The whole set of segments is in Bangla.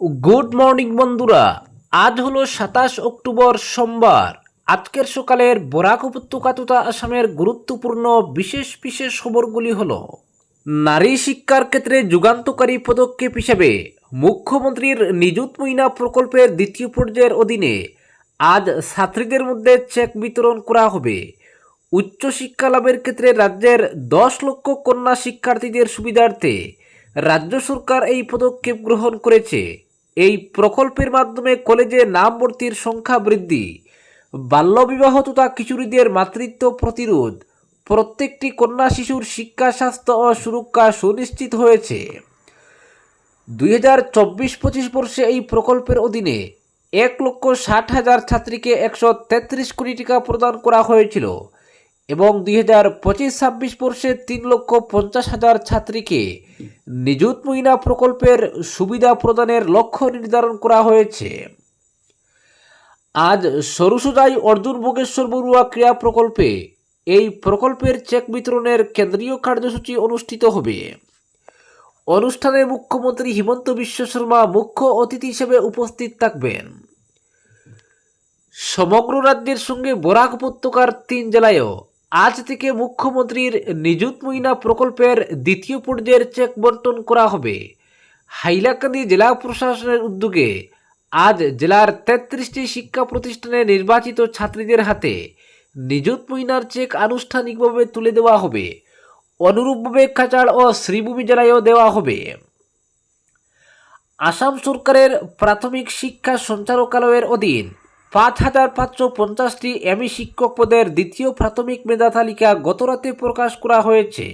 গুড মর্নিং বন্ধুরা, আজ হলো সাতাশ অক্টোবর সোমবার। আজকের সকালের বরাক উপত্যকা তথা আসামের গুরুত্বপূর্ণ বিশেষ বিশেষ খবরগুলি হল, নারী শিক্ষার ক্ষেত্রে যুগান্তকারী পদক্ষেপ হিসেবে মুখ্যমন্ত্রীর নিযুত মহিনা প্রকল্পের দ্বিতীয় পর্যায়ের অধীনে আজ ছাত্রীদের মধ্যে চেক বিতরণ করা হবে। উচ্চশিক্ষা লাভের ক্ষেত্রে রাজ্যের দশ লক্ষ কন্যা শিক্ষার্থীদের সুবিধার্থে রাজ্য সরকার এই পদক্ষেপ গ্রহণ করেছে। প্রকল্পের মাধ্যমে কলেজে নাম ভর্তির সংখ্যা বৃদ্ধি, বাল্যবিবাহ তথা কিশোরীদের মাতৃত্ব প্রতিরোধ, প্রত্যেকটি কন্যা শিশুর শিক্ষা, স্বাস্থ্য ও সুরক্ষা সুনিশ্চিত হয়েছে। দুই হাজার চব্বিশ পঁচিশ বর্ষে এই প্রকল্পের অধীনে এক লক্ষ ষাট হাজার ছাত্রীকে একশো তেত্রিশ কোটি টাকা প্রদান করা হয়েছিল। এবং দুই হাজার পঁচিশ ছাব্বিশ বর্ষে তিন লক্ষ পঞ্চাশ হাজার ছাত্রীকে নিযুত মহিনা প্রকল্পের সুবিধা প্রদানের লক্ষ্য নির্ধারণ করা হয়েছে। আজ সরুসুজাই অর্জুন ভোগেশ্বর বড়ুয়া ক্রীড়া প্রকল্পে এই প্রকল্পের চেক বিতরণের কেন্দ্রীয় কার্যসূচি অনুষ্ঠিত হবে। অনুষ্ঠানে মুখ্যমন্ত্রী হিমন্ত বিশ্ব শর্মা মুখ্য অতিথি হিসেবে উপস্থিত থাকবেন। সমগ্র রাজ্যের সঙ্গে বরাক উপত্যকার তিন জেলায়ও আজ থেকে মুখ্যমন্ত্রীর নিযুত মহিনা প্রকল্পের দ্বিতীয় পর্যায়ের চেক বন্টন করা হবে। হাইলাকান্দি জেলা প্রশাসনের উদ্যোগে আজ জেলার তেত্রিশটি শিক্ষা প্রতিষ্ঠানে নির্বাচিত ছাত্রীদের হাতে নিযুত মহিনার চেক আনুষ্ঠানিকভাবে তুলে দেওয়া হবে। অনুরূপভাবে কাচাড় ও শ্রীভূমি জেলায়ও দেওয়া হবে। আসাম সরকারের প্রাথমিক শিক্ষা সঞ্চালকালয়ের অধীন পাঁচ হাজার পাঁচশো পঞ্চাশটি এমই শিক্ষক পদের দ্বিতীয় প্রাথমিক মেধা তালিকা গতরাতে প্রকাশ করা হয়েছে।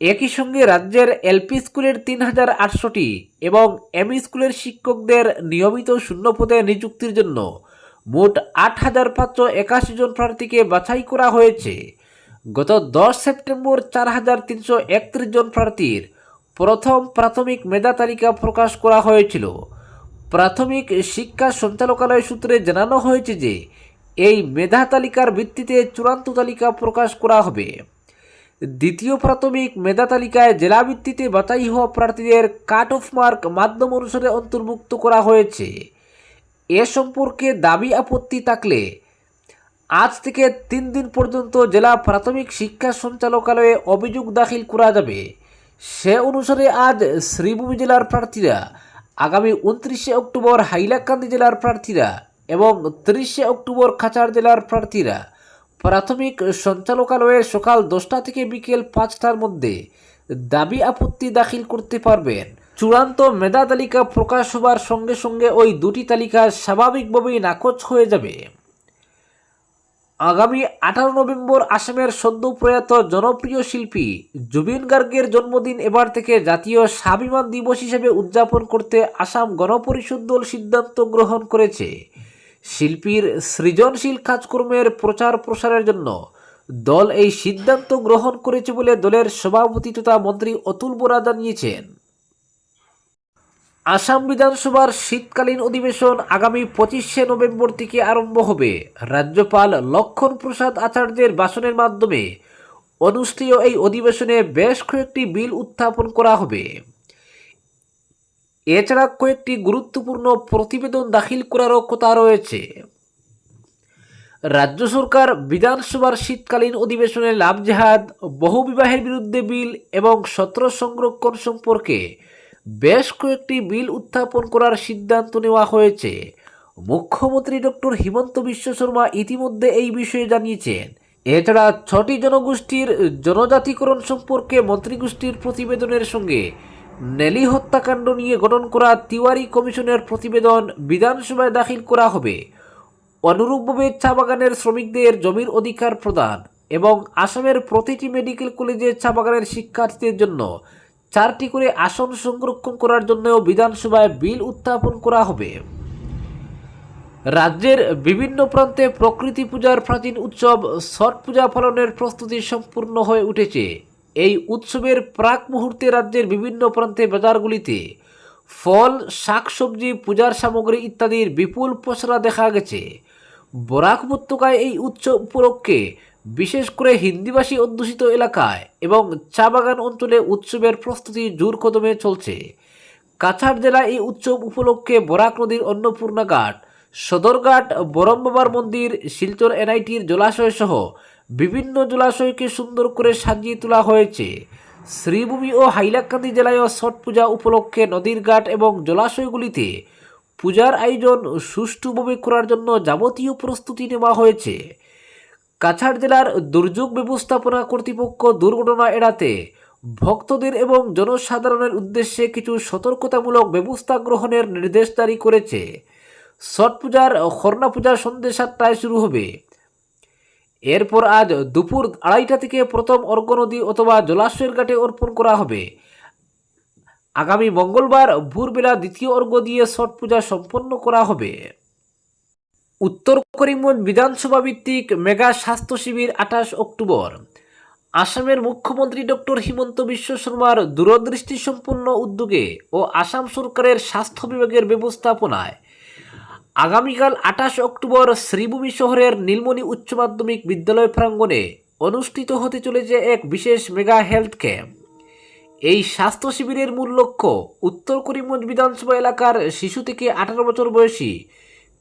একই সঙ্গে রাজ্যের এলপি স্কুলের তিন হাজার আটশোটি এবং এমই স্কুলের শিক্ষকদের নিয়মিত শূন্য পদে নিযুক্তির জন্য মোট আট হাজার পাঁচশো একাশি জন প্রার্থীকে বাছাই করা হয়েছে। গত দশ সেপ্টেম্বর চার হাজার তিনশো একত্রিশ জন প্রার্থীর প্রথম প্রাথমিক মেধা তালিকা প্রকাশ করা হয়েছিল। প্রাথমিক শিক্ষা সঞ্চালকালয় সূত্রে জানানো হয়েছে যে, এই মেধা তালিকার ভিত্তিতে চূড়ান্ত তালিকা প্রকাশ করা হবে। দ্বিতীয় প্রাথমিক মেধা তালিকায় জেলা ভিত্তিতে বাছাই হওয়া প্রার্থীদের কাট অফ মার্ক মাধ্যম অনুসারে অন্তর্ভুক্ত করা হয়েছে। এ সম্পর্কে দাবি আপত্তি থাকলে আজ থেকে তিন দিন পর্যন্ত জেলা প্রাথমিক শিক্ষা সঞ্চালকালয়ে অভিযোগ দাখিল করা যাবে। সে অনুসারে আজ শ্রীভূমি জেলার প্রার্থীরা আগামী উনত্রিশে অক্টোবর হাইলাকান্দি জেলার প্রার্থীরা এবং তিরিশে অক্টোবর খাচার জেলার প্রার্থীরা প্রাথমিক সঞ্চালকালয়ের সকাল দশটা থেকে বিকেল পাঁচটার মধ্যে দাবি আপত্তি দাখিল করতে পারবেন। চূড়ান্ত মেধা তালিকা প্রকাশ হবার সঙ্গে সঙ্গে ওই দুটি তালিকা স্বাভাবিকভাবেই নাকচ হয়ে যাবে। আগামী আঠারো নভেম্বর আসামের সদ্য প্রয়াত জনপ্রিয় শিল্পী জুবিন গার্গের জন্মদিন এবার থেকে জাতীয় স্বাভিমান দিবস হিসেবে উদযাপন করতে আসাম গণপরিষদ দল সিদ্ধান্ত গ্রহণ করেছে। শিল্পীর সৃজনশীল কাজকর্মের প্রচার প্রসারের জন্য দল এই সিদ্ধান্ত গ্রহণ করেছে বলে দলের সভাপতি তথা মন্ত্রী অতুল বোরা জানিয়েছেন। আসাম বিধানসভার শীতকালীন অধিবেশন আগামী পঁচিশে নভেম্বর থেকে আরম্ভ হবে। রাজ্যপাল লক্ষণ প্রসাদ আচার্যের ভাষণের মাধ্যমে অনুষ্ঠেয় এই অধিবেশনে বেশ কয়েকটি বিল উত্থাপন করা হবে। এছাড়া কয়েকটি গুরুত্বপূর্ণ প্রতিবেদন দাখিল করারও কথা রয়েছে। রাজ্য সরকার বিধানসভার শীতকালীন অধিবেশনে লাভ জেহাদ বহুবিবাহের বিরুদ্ধে বিল এবং সত্র সংরক্ষণ সম্পর্কে বেশ কয়েকটি বিল উত্থাপন করার সিদ্ধান্ত নেওয়া হয়েছে। মুখ্যমন্ত্রী ডক্টর হিমন্ত বিশ্ব শর্মা ইতিমধ্যে এই বিষয়ে জানিয়েছেন। এছাড়া ছটি জনগোষ্ঠীর জনজাতিকরণ সম্পর্কে মন্ত্রীগোষ্ঠীর প্রতিবেদনের সঙ্গে নেলি হত্যাকাণ্ড নিয়ে গঠন করা তিওয়ারি কমিশনের প্রতিবেদন বিধানসভায় দাখিল করা হবে। অনুরূপভাবে চা বাগানের শ্রমিকদের জমির অধিকার প্রদান এবং আসামের প্রতিটি মেডিকেল কলেজে চা বাগানের শিক্ষার্থীদের জন্য চারটি করে আসন সংরক্ষণ করার জন্যও বিধানসভায় বিল উত্থাপন করা হবে। রাজ্যের বিভিন্ন প্রান্তে প্রকৃতি পূজার প্রাচীন উৎসব, ছট পূজা পালনের প্রস্তুতি সম্পূর্ণ হয়ে উঠেছে। এই উৎসবের প্রাক মুহূর্তে রাজ্যের বিভিন্ন প্রান্তে বাজারগুলিতে ফল, শাকসবজি, পূজার সামগ্রী ইত্যাদির বিপুল পসরা দেখা গেছে। বরাক উপত্যকায় এই উৎসব উপলক্ষে বিশেষ করে হিন্দিভাষী অধ্যুষিত এলাকায় এবং চা বাগান অঞ্চলে উৎসবের প্রস্তুতি জোর কদমে চলছে। কাছাড় জেলায় এই উৎসব উপলক্ষে বরাক নদীর অন্নপূর্ণা ঘাট সদরঘাট বরম বাবার মন্দির, শিলচর এনআইটির জলাশয় সহ বিভিন্ন জলাশয়কে সুন্দর করে সাজিয়ে তোলা হয়েছে। শ্রীভূমি ও হাইলাকান্দি জেলায়ও ছট পূজা উপলক্ষে নদীর ঘাট এবং জলাশয়গুলিতে পূজার আয়োজন সুষ্ঠুভাবে করার জন্য যাবতীয় প্রস্তুতি নেওয়া হয়েছে। কাছাড় জেলার দুর্যোগ ব্যবস্থাপনা কর্তৃপক্ষ দুর্ঘটনা এড়াতে ভক্তদের এবং জনসাধারণের উদ্দেশ্যে কিছু সতর্কতামূলক ব্যবস্থা গ্রহণের নির্দেশ জারি করেছে। ছট পূজার খর্ণা পূজা সন্ধ্যে সাতটায় শুরু হবে। এরপর আজ দুপুর আড়াইটা থেকে প্রথম অর্ঘ নদী অথবা জলাশয়ের ঘাটে অর্পণ করা হবে। আগামী মঙ্গলবার ভোরবেলা দ্বিতীয় অর্ঘ দিয়ে ছট পূজা সম্পন্ন করা হবে। উত্তর করিমগঞ্জ বিধানসভা ভিত্তিক মেগা স্বাস্থ্য শিবির আঠাশ অক্টোবর। আসামের মুখ্যমন্ত্রী ডক্টর হিমন্ত বিশ্ব শর্মার দূরদৃষ্টি সম্পন্ন উদ্যোগে ও আসাম সরকারের স্বাস্থ্য বিভাগের ব্যবস্থাপনায় আগামীকাল আঠাশ অক্টোবর শ্রীভূমি শহরের নীলমণি উচ্চ মাধ্যমিক বিদ্যালয় প্রাঙ্গণে অনুষ্ঠিত হতে চলেছে এক বিশেষ মেগা হেলথ ক্যাম্প। এই স্বাস্থ্য শিবিরের মূল লক্ষ্য উত্তর করিমগঞ্জ বিধানসভা এলাকার শিশু থেকে আঠারো বছর বয়সী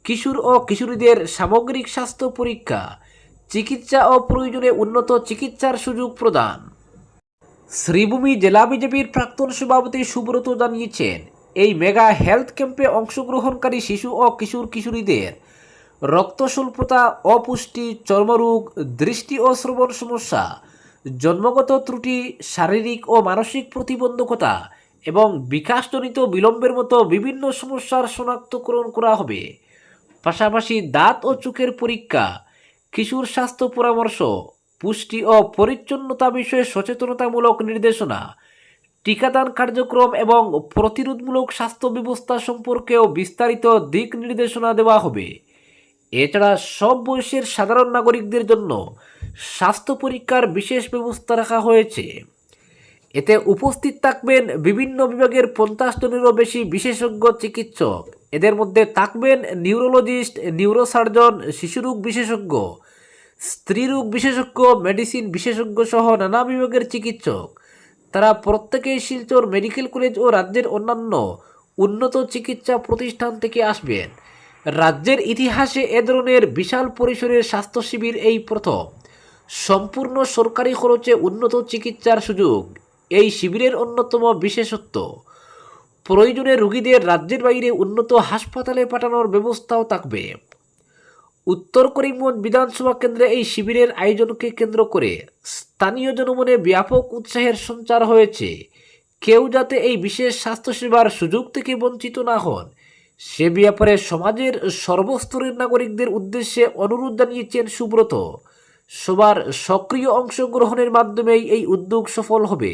কিশোর ও কিশোরীদের সামগ্রিক স্বাস্থ্য পরীক্ষা, চিকিৎসা ও প্রয়োজনে উন্নত চিকিৎসার সুযোগ প্রদান। শ্রীভূমি জেলা বিজেপির প্রাক্তন সভাপতি সুব্রত জানিয়েছেন, এই মেগা হেলথ ক্যাম্পে অংশগ্রহণকারী শিশু ও কিশোর কিশোরীদের রক্ত স্বল্পতা অপুষ্টি, চর্মরোগ, দৃষ্টি ও শ্রবণ সমস্যা, জন্মগত ত্রুটি, শারীরিক ও মানসিক প্রতিবন্ধকতা এবং বিকাশজনিত বিলম্বের মতো বিভিন্ন সমস্যার শনাক্তকরণ করা হবে। পাশাপাশি দাঁত ও চোখের পরীক্ষা কিশোর স্বাস্থ্য পরামর্শ, পুষ্টি ও পরিচ্ছন্নতা বিষয়ে সচেতনতামূলক নির্দেশনা, টিকাদান কার্যক্রম এবং প্রতিরোধমূলক স্বাস্থ্য ব্যবস্থা সম্পর্কেও বিস্তারিত দিক নির্দেশনা দেওয়া হবে। এছাড়া সব বয়সের সাধারণ নাগরিকদের জন্য স্বাস্থ্য পরীক্ষার বিশেষ ব্যবস্থা রাখা হয়েছে। এতে উপস্থিত থাকবেন বিভিন্ন বিভাগের পঞ্চাশ জনেরও বেশি বিশেষজ্ঞ চিকিৎসক। এদের মধ্যে থাকবেন নিউরোলজিস্ট নিউরোসার্জন শিশুরোগ বিশেষজ্ঞ, স্ত্রীরোগ বিশেষজ্ঞ মেডিসিন বিশেষজ্ঞ সহ নানা বিভাগের চিকিৎসক। তারা প্রত্যেকেই শিলচর মেডিকেল কলেজ ও রাজ্যের অন্যান্য উন্নত চিকিৎসা প্রতিষ্ঠান থেকে আসবেন। রাজ্যের ইতিহাসে এ ধরনের বিশাল পরিসরের স্বাস্থ্য শিবির এই প্রথম। সম্পূর্ণ সরকারি খরচে উন্নত চিকিৎসার সুযোগ। এই শিবিরের অন্যতম বিশেষত্ব প্রয়োজনে রোগীদের রাজ্যের বাইরে উন্নত হাসপাতালে পাঠানোর ব্যবস্থাও থাকবে। উত্তর করিমগঞ্জ বিধানসভা কেন্দ্রে এই শিবিরের আয়োজনকে কেন্দ্র করে স্থানীয় জনমনে ব্যাপক উৎসাহের সঞ্চার হয়েছে। কেউ যাতে এই বিশেষ স্বাস্থ্যসেবার সুযোগ থেকে বঞ্চিত না হন, সে ব্যাপারে সমাজের সর্বস্তরের নাগরিকদের উদ্দেশ্যে অনুরোধ জানিয়েছেন সুব্রত। সবার সক্রিয় অংশগ্রহণের মাধ্যমেই এই উদ্যোগ সফল হবে।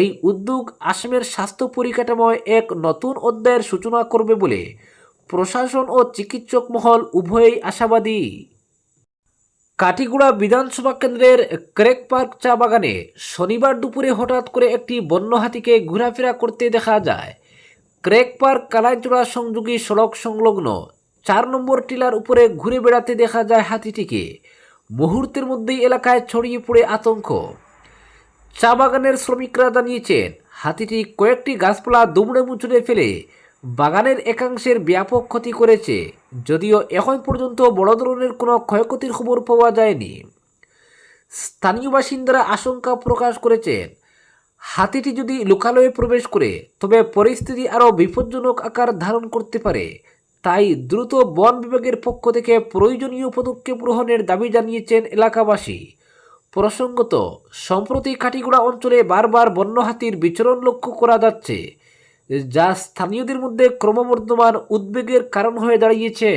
এই উদ্যোগ আসামের স্বাস্থ্য পরিকাঠামোয় এক নতুন অধ্যায়ের সূচনা করবে বলে প্রশাসন ও চিকিৎসক মহল উভয়ই আশাবাদী। কাটিগুড়া বিধানসভা কেন্দ্রের ক্রেক পার্ক চা বাগানে শনিবার দুপুরে হঠাৎ করে একটি বন্য হাতিকে ঘোরাফেরা করতে দেখা যায়। ক্রেক পার্ক কালাইচড়া সংযোগী সড়ক সংলগ্ন চার নম্বর টিলার উপরে ঘুরে বেড়াতে দেখা যায় হাতিটিকে। মুহূর্তের মধ্যেই এলাকায় ছড়িয়ে পড়ে আতঙ্ক। চা বাগানের শ্রমিকরা জানিয়েছেন, হাতিটি কয়েকটি গাছপালা দুমড়ে মুচড়ে ফেলে বাগানের একাংশের ব্যাপক ক্ষতি করেছে। যদিও এখন পর্যন্ত বড় ধরনের কোনো ক্ষয়ক্ষতির খবর পাওয়া যায়নি। স্থানীয় বাসিন্দারা আশঙ্কা প্রকাশ করেছেন, হাতিটি যদি লোকালয়ে প্রবেশ করে, তবে পরিস্থিতি আরও বিপজ্জনক আকার ধারণ করতে পারে। তাই দ্রুত বন বিভাগের পক্ষ থেকে প্রয়োজনীয় পদক্ষেপ গ্রহণের দাবি জানিয়েছেন এলাকাবাসী। প্রসঙ্গত, সম্প্রতি কাটিগুড়া অঞ্চলে বারবার বন্য হাতির বিচরণ লক্ষ্য করা যাচ্ছে, যা স্থানীয়দের মধ্যে ক্রমবর্ধমান উদ্বেগের কারণ হয়ে দাঁড়িয়েছে।